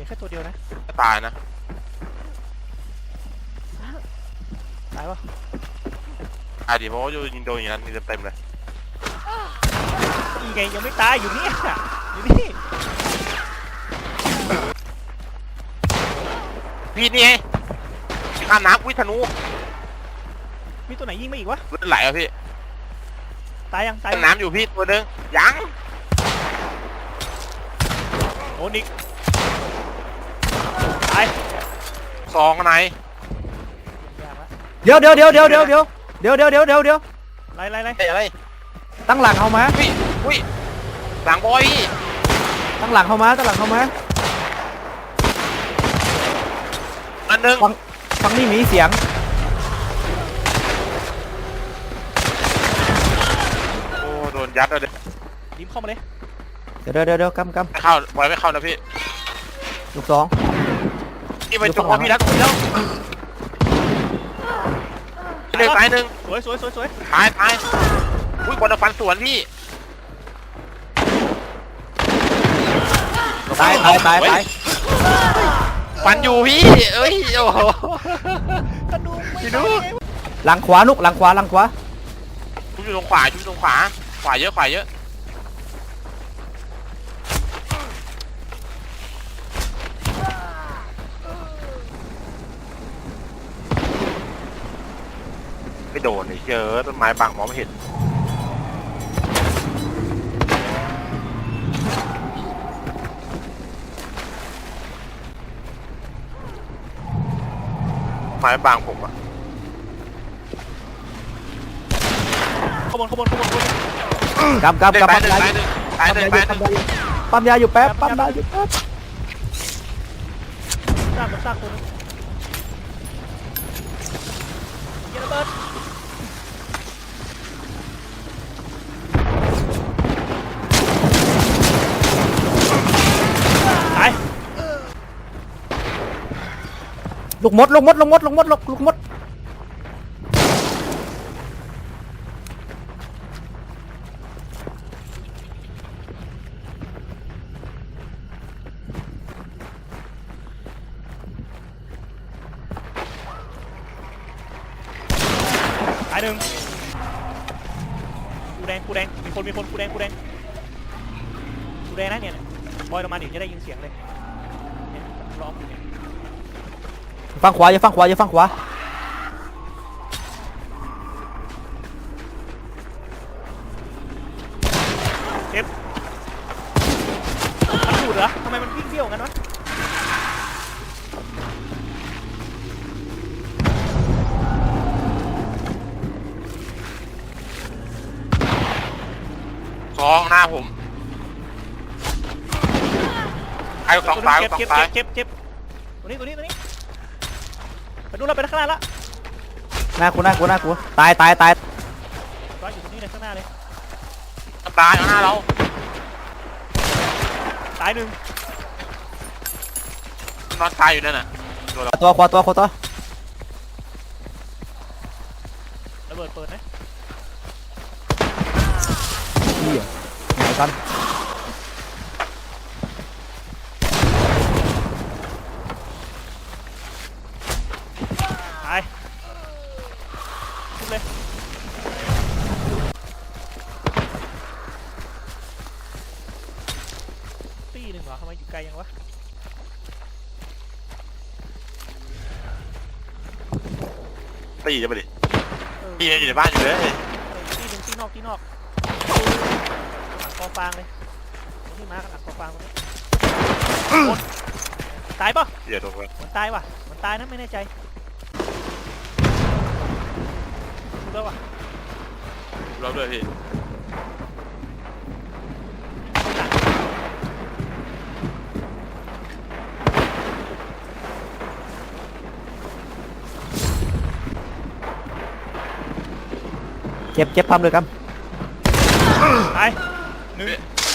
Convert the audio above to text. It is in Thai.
ห็นแค่ตัวเดียวนะตายนะ ตายปะตายดิเพราะว่าอยู่ยิงโดนอย่างนั้นนี่เต็มๆเลยอีไงยังไม่ตายอยู่เนี่ยอยู่นี่พี่นี่ไงข้ามน้ำวิธนูมีตัวไหนยิงมาอีกวะ เลือดไหลอะพี่ตายยังตายข้ามน้ำอยู่พี่ตัวหนึงยังโอ้นิก ตายสองไหนยากละเดี๋ยวเดี๋ยวเดี๋ยวเดี๋ยวเดี๋ยวเดี๋ยวเดี๋ยวเดี๋ยวเดี๋ยวเดี๋ยวเดี๋ยวไล่ไล่ไล่เฮ้ยอะไรตั้งหลังเข้ามาอุ้ยอุ้ยหลังบอยพี่ตั้งหลังเข้ามาตั้งหลังเข้ามาอันหนึงฟังนี่มีเสียงโอ้โดนยัดเลยดิมเข้ามาเลยเดี๋ยวเดี๋ยวเดี๋ยวเดี๋ยวกำกไม่เข้าบอยไม่เข้านะพี่ำลูกสอง พี่ไปอยู่จุฝั่กงหลังพี่รักพี่แล้วหนึ่งตายหนึ่งสวยสวยสวยสวยตายตายอุ้ยบอลฟันสวนพี่ตายตายตายตายฟันอยู่พี่เอ้ยโอ้โหกระดูกไม่พี่ตายนุ๊กไงวะหลังขวาลูกหลังขวาหลังขวาชุบอยู่ตรงขวาชุบอยู่ตรงขวาขวาเยอะขวาเยอะ ไม่โดนเลยเจอต้นไม้บังมองไม่เห็นไม้บางผมอะขบวนขบวนขบวนขบวนกำกำเดินกำไปปั๊มเดินยาไปอยู่ตายเดินไปเดินปั๊มยาอยู่แป๊บปั๊มยาอยู่แป๊บซากมันซากตัวนึงเหี้ยระเบิดตาย ลูกมดลูกมดลูกมดลูกมดลูกลูกมดตายหนึ่งกูแดงกูแดงมีคนมีคนกูแดงกูแดงกูแดงนะเนี่ยบอยลงมาดี๋ยวจะได้ยินเสียงเลยเนี่ยร้องอยู่เนี่ย ฝั่งขวาอย่าฝั่งขวาอย่าฝั่งขวามันดูดเหรอทำไมมันวิ่งเบี้ยวงั้นวะสองหน้าผมไอ้สองตายเจ็บสองเจ็บตายเจ็บเจ็บตัวนี้ตัวนี้ตัวนี้ ไปดูเราไปข้างหน้าละหน้ากูหน้ากูหน้ากูตายตายตายร้อยอยู่ตรงนี้เลยข้างหน้าเลยตายเอาหน้าเราตายหนึ่งนอนตายอยู่นั่นน่ะตัวเราตัวขวาตัวขวาตัวระเบิดเปิดนะเหี้ยไหนกัน ตายทุบ เลย ตีหนึ่งเหรอทำไมอยู่ไกลยังวะตีจะไปดิเออตีอยู่ในบ้านอยู่เลยเออตีหนึ่งตีนอกตีนอกหลังกองฟางเลยนี่มากันหลังกองฟางตรงนี้หมดตายปะเดี๋ยวโดนไปเหมือนตายว่ะเหมือนตายนะไม่แน่ใจ ดูแล้วว่ะเราด้วยพี่เจ็บเจ็บปั๊มเลยครับ ตายหนึ่ง